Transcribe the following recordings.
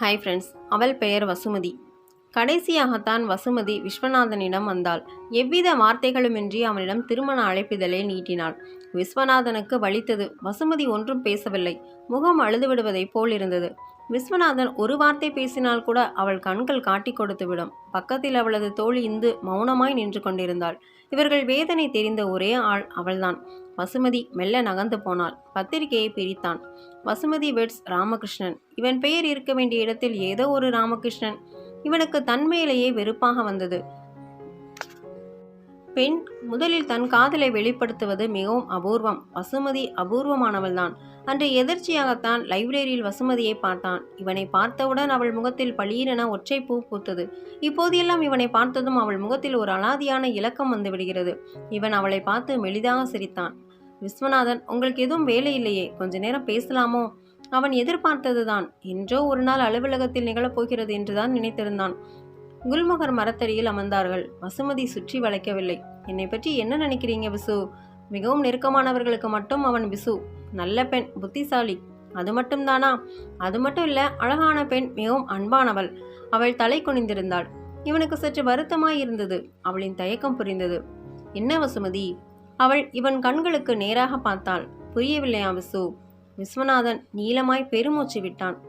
Hi friends அவள் பெயர் வசுமதி. கடைசியாகத்தான் வசுமதி விஸ்வநாதனிடம் வந்தாள். எவ்வித வார்த்தைகளுமின்றி அவனிடம் திருமண அழைப்பிதழை நீட்டினாள். விஸ்வநாதனுக்கு வலித்தது. வசுமதி ஒன்றும் பேசவில்லை. முகம் அழுது விடுவதைப் போல் இருந்தது. விஸ்வநாதன் ஒரு வார்த்தை பேசினால் கூட அவள் கண்கள் காட்டிக் கொடுத்துவிடும் பக்கத்தில் அவளது தோழி இந்து மௌனமாய் நின்று கொண்டிருந்தாள். இவர்கள் வேதனை தெரிந்த ஒரே ஆள் அவள்தான். வசுமதி மெல்ல நகர்ந்து போனாள். பத்திரிகையை பிரித்தான். வசுமதி வெட்ஸ் ராமகிருஷ்ணன். இவன் பெயர் இருக்க வேண்டிய இடத்தில் ஏதோ ஒரு ராமகிருஷ்ணன். இவனுக்கு தன்மையிலேயே வெறுப்பாக வந்தது. பெண் முதலில் தன் காதலை வெளிப்படுத்துவது மிகவும் அபூர்வம். வசுமதி அபூர்வமானவள்தான். அன்று எதிர்ச்சியாகத்தான் லைப்ரரியில் வசுமதியை பார்த்தான். இவனை பார்த்தவுடன் அவள் முகத்தில் பளீரென ஒற்றை பூ பூத்தது. இப்போதெல்லாம் இவனை பார்த்ததும் அவள் முகத்தில் ஒரு அலாதியான இலக்கம் வந்து விடுகிறது. இவன் அவளை பார்த்து மெலிதாக சிரித்தான். விஸ்வநாதன் உங்களுக்கு எதுவும் வேலை இல்லையே. கொஞ்ச நேரம் பேசலாமோ? அவன் எதிர்பார்த்ததுதான். என்றோ ஒரு நாள் அலுவலகத்தில் நிகழப்போகிறது என்றுதான் நினைத்திருந்தான். குல்மகர் மரத்தடியில் அமர்ந்தார்கள். வசுமதி சுற்றி வளைக்கவில்லை. என்னை பற்றி என்ன நினைக்கிறீங்க விசு? மிகவும் நெருக்கமானவர்களுக்கு மட்டும் அவன் விசு. நல்ல பெண் புத்திசாலி. அது மட்டும்தானா? அது மட்டும் இல்லை அழகான பெண் மிகவும் அன்பானவள். அவள் தலை குனிந்திருந்தாள். இவனுக்கு சற்று வருத்தமாய் இருந்தது. அவளின் தயக்கம் புரிந்தது. என்ன வசுமதி? அவள் இவன் கண்களுக்கு நேராக பார்த்தாள். புரியவில்லையா விசு? விஸ்வநாதன் நீளமாய் பெருமூச்சு விட்டான்.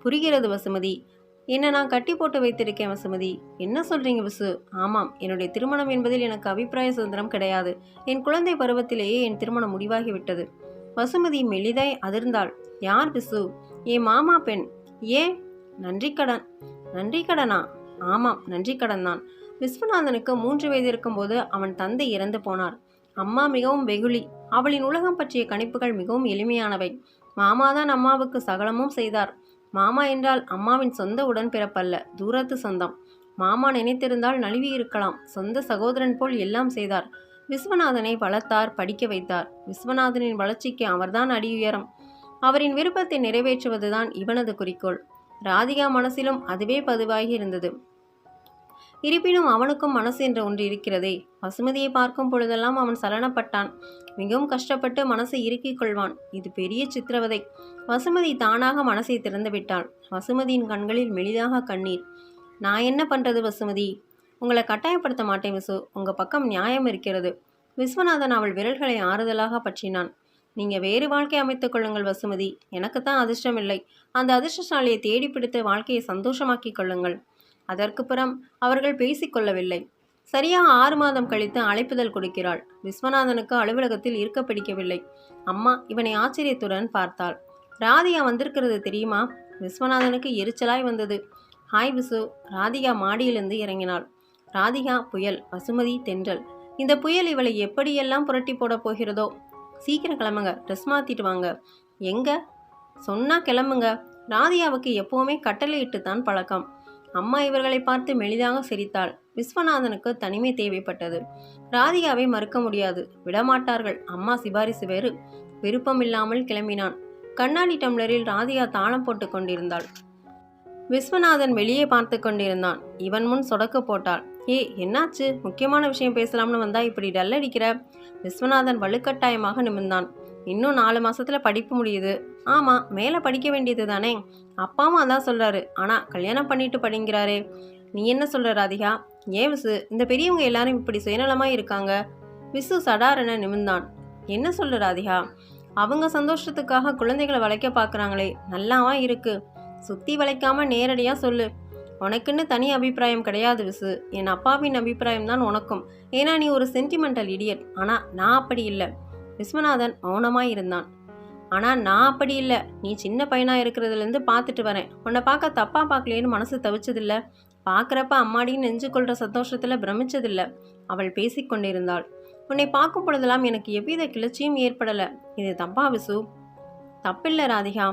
புரிகிறது வசுமதி. என்ன நான் கட்டி போட்டு வைத்திருக்கேன் வசுமதி. என்ன சொல்றீங்க விசு? ஆமாம் என்னுடைய திருமணம் என்பதில் எனக்கு அபிப்பிராய சுதந்திரம் கிடையாது. என் குழந்தை பருவத்திலேயே என் திருமணம் முடிவாகிவிட்டது. வசுமதி மெலிதாய் அதிர்ந்தாள். யார் பிசு? என் மாமா பெண். ஏ? நன்றி கடன் நன்றி கடனா ஆமாம் நன்றி தான் விஸ்வநாதனுக்கு மூன்று வயது இருக்கும்போது அவன் தந்தை இறந்து போனார். அம்மா மிகவும் வெகுளி. அவளின் உலகம் பற்றிய கணிப்புகள் மிகவும் எளிமையானவை. மாமாதான் அம்மாவுக்கு சகலமும் செய்தார். மாமா என்றால் அம்மாவின் சொந்த உடன்பிறப்பல்ல தூரத்து சொந்தம். மாமா நினைத்திருந்தால் நழுவி இருக்கலாம் சொந்த சகோதரன் போல் எல்லாம் செய்தார். விஸ்வநாதனை வளர்த்தார் படிக்க வைத்தார். விஸ்வநாதனின் வளர்ச்சிக்கு அவர்தான் அடியுயரம். அவரின் விருப்பத்தை நிறைவேற்றுவதுதான் இவனது குறிக்கோள். ராதிகா மனசிலும் அதுவே பதிவாகி இருந்தது. இருப்பினும் அவனுக்கும் மனசு என்ற ஒன்று இருக்கிறதே. வசுமதியை பார்க்கும் பொழுதெல்லாம் அவன் சலனப்பட்டான். மிகவும் கஷ்டப்பட்டு மனசை இறுக்கிக் கொள்வான். இது பெரிய சித்திரவதை. வசுமதி தானாக மனசை திறந்து விட்டாள். வசுமதியின் கண்களில் மெலிதாக கண்ணீர். நான் என்ன பண்றது வசுமதி? உங்களை கட்டாயப்படுத்த மாட்டேன் விசு. உங்கள் பக்கம் நியாயம் இருக்கிறது. விஸ்வநாதன் அவள் விரல்களை ஆறுதலாக பற்றினான். நீங்கள் வேறு வாழ்க்கை அமைத்துக் கொள்ளுங்கள் வசுமதி. எனக்குத்தான் அதிர்ஷ்டம் இல்லை. அந்த அதிர்ஷ்டசாலியை தேடி பிடித்து வாழ்க்கையை சந்தோஷமாக்கிக் கொள்ளுங்கள். அதற்கு புறம் அவர்கள் பேசிக்கொள்ளவில்லை சரியாக ஆறு மாதம் கழித்து அழைப்புதல் கொடுக்கிறாள். விஸ்வநாதனுக்கு அலுவலகத்தில் இருக்க பிடிக்கவில்லை. அம்மா இவனை ஆச்சரியத்துடன் பார்த்தாள். ராதிகா வந்திருக்கிறது தெரியுமா? விஸ்வநாதனுக்கு எரிச்சலாய் வந்தது. ஹாய் விசு. ராதிகா மாடியிலிருந்து இறங்கினாள். ராதிகா புயல் வசுமதி தென்றல். இந்த புயல் இவளை எப்படியெல்லாம் புரட்டி போட போகிறதோ? சீக்கிரம் கிளம்புங்க ட்ரெஸ் மாற்றிட்டு வாங்க. எங்க? சொன்னா கிளம்புங்க. ராதிகாவுக்கு எப்பவுமே கட்டளையிட்டு தான் பழக்கம். அம்மா இவர்களை பார்த்து மெலிதாக சிரித்தாள். விஸ்வநாதனுக்கு தனிமை தேவைப்பட்டது. ராதிகாவை மறுக்க முடியாது. விடமாட்டார்கள். அம்மா சிபாரிசு வேறு. விருப்பமில்லாமல் கிளம்பினான். கண்ணாடி டம்ளரில் ராதிகா தாளம் போட்டு கொண்டிருந்தாள். விஸ்வநாதன் வெளியே பார்த்து கொண்டிருந்தான். இவன் முன் சொடக்கு போட்டாள். ஏ என்னாச்சு? முக்கியமான விஷயம் பேசலாம்னு வந்தா இப்படி டல் அடிக்கிற? விஸ்வநாதன் வலுக்கட்டாயமாக நிமிர்ந்தான். இன்னும் நாலு மாசத்துல படிப்பு முடியுது. ஆமா மேலே படிக்க வேண்டியது தானே? அப்பாவும் அதான் சொல்றாரு. ஆனா கல்யாணம் பண்ணிட்டு படிங்கிறாரே. நீ என்ன சொல்ற ராதிகா? ஏன் விசு இந்த பெரியவங்க எல்லாரும் இப்படி சுயநலமா இருக்காங்க. விசு சடாரென நிமிர்ந்தான். என்ன சொல்ற ராதிகா? அவங்க சந்தோஷத்துக்காக குழந்தைகளை வளைக்க பார்க்குறாங்களே நல்லாவா இருக்குது சுத்தி வளைக்காம நேரடியா சொல்லு. உனக்குன்னு தனி அபிப்பிராயம் கிடையாது விசு. என் அப்பாவின் அபிப்பிராயம் தான் உனக்கும். ஏன்னா நீ ஒரு சென்டிமெண்டல் இடியட் ஆனா நான் அப்படி இல்லை. விஸ்வநாதன் மௌனமாக இருந்தான். ஆனால் நான் அப்படி இல்லை. நீ சின்ன பையனாக இருக்கிறதுலேருந்து பார்த்துட்டு வரேன். உன்னை பார்க்க தப்பாக பார்க்கலையேன்னு மனசு தவிச்சதில்ல. பார்க்குறப்ப அம்மாடின்னு நெஞ்சு கொள்கிற சந்தோஷத்தில் பிரமிச்சதில்லை. அவள் பேசிக்கொண்டிருந்தாள். உன்னை பார்க்கும் பொழுதெல்லாம் எனக்கு எவ்வித கிளர்ச்சியும் ஏற்படலை. இது தப்பா விசு? தப்பில்லை ராதிகா.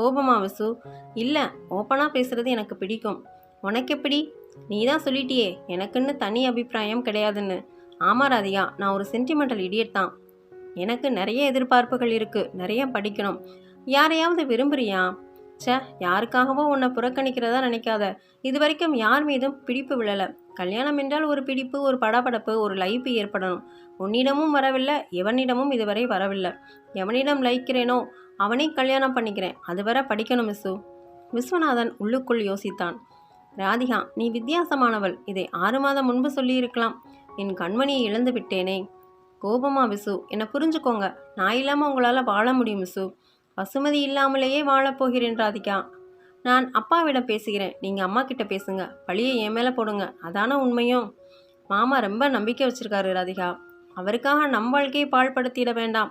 கோபமா விசு? இல்லை ஓப்பனாக பேசுறது எனக்கு பிடிக்கும். உனக்கு எப்படி? நீ தான் சொல்லிட்டியே எனக்குன்னு தனி அபிப்பிராயம் கிடையாதுன்னு. ஆமாம் ராதியா நான் ஒரு சென்டிமெண்டல் இடியட் தான். எனக்கு நிறைய எதிர்பார்ப்புகள் இருக்குது நிறைய படிக்கணும். யாரையாவது விரும்புறியா? சே யாருக்காகவோ உன்னை புறக்கணிக்கிறதா நினைக்காத. இது வரைக்கும் யார் மீதும் பிடிப்பு விழலை. கல்யாணம் என்றால் ஒரு பிடிப்பு ஒரு படபடப்பு ஒரு லைப்பு ஏற்படணும். உன்னிடமும் வரவில்லை எவனிடமும் இதுவரை வரவில்லை. எவனிடம் லைக்கிறேனோ அவனை கல்யாணம் பண்ணிக்கிறேன். அதுவரை படிக்கணும் மிஸ்ஸு. விஸ்வநாதன் உள்ளுக்குள் யோசித்தான். ராதிகா நீ வித்தியாசமானவள். இதை ஆறு மாதம் முன்பு சொல்லியிருக்கலாம். என் கண்மணியை இழந்து விட்டேனே. கோபமா விசு என்னை புரிஞ்சுக்கோங்க. நான் இல்லாமல் உங்களால் வாழ முடியும் விசு பசுமதி இல்லாமலேயே வாழப்போகிறேன் ராதிகா. நான் அப்பாவிடம் பேசுகிறேன். நீங்கள் அம்மா கிட்ட பேசுங்க. பழியை என் மேலே போடுங்க. அதான உண்மையும் மாமா ரொம்ப நம்பிக்கை வச்சுருக்காரு ராதிகா. அவருக்காக நம் வாழ்க்கையை பாழ்படுத்திட வேண்டாம்.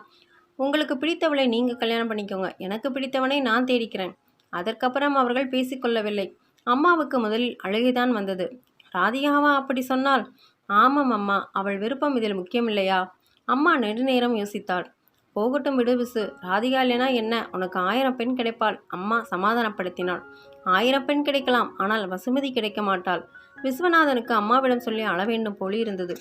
உங்களுக்கு பிடித்தவளை நீங்கள் கல்யாணம் பண்ணிக்கோங்க. எனக்கு பிடித்தவனை நான் தேடிக்கிறேன். அதற்கப்புறம் அவர்கள் பேசிக்கொள்ளவில்லை. அம்மாவுக்கு முதலில் அழுகைதான் வந்தது. ராதிகாவா அப்படி சொன்னால் ஆமாம் அம்மா அவள் விருப்பம் இதில் முக்கியமில்லையா? அம்மா நெடுநேரம் யோசித்தாள். போகட்டும் விடுவிசு ராதிகா இல்லைனா என்ன? உனக்கு ஆயிரம் பெண் கிடைப்பாள். அம்மா சமாதானப்படுத்தினாள். ஆயிரம் பெண் கிடைக்கலாம் ஆனால் வசுமதி கிடைக்க மாட்டாள். விஸ்வநாதனுக்கு அம்மாவிடம் சொல்லி அழ வேண்டும் இருந்தது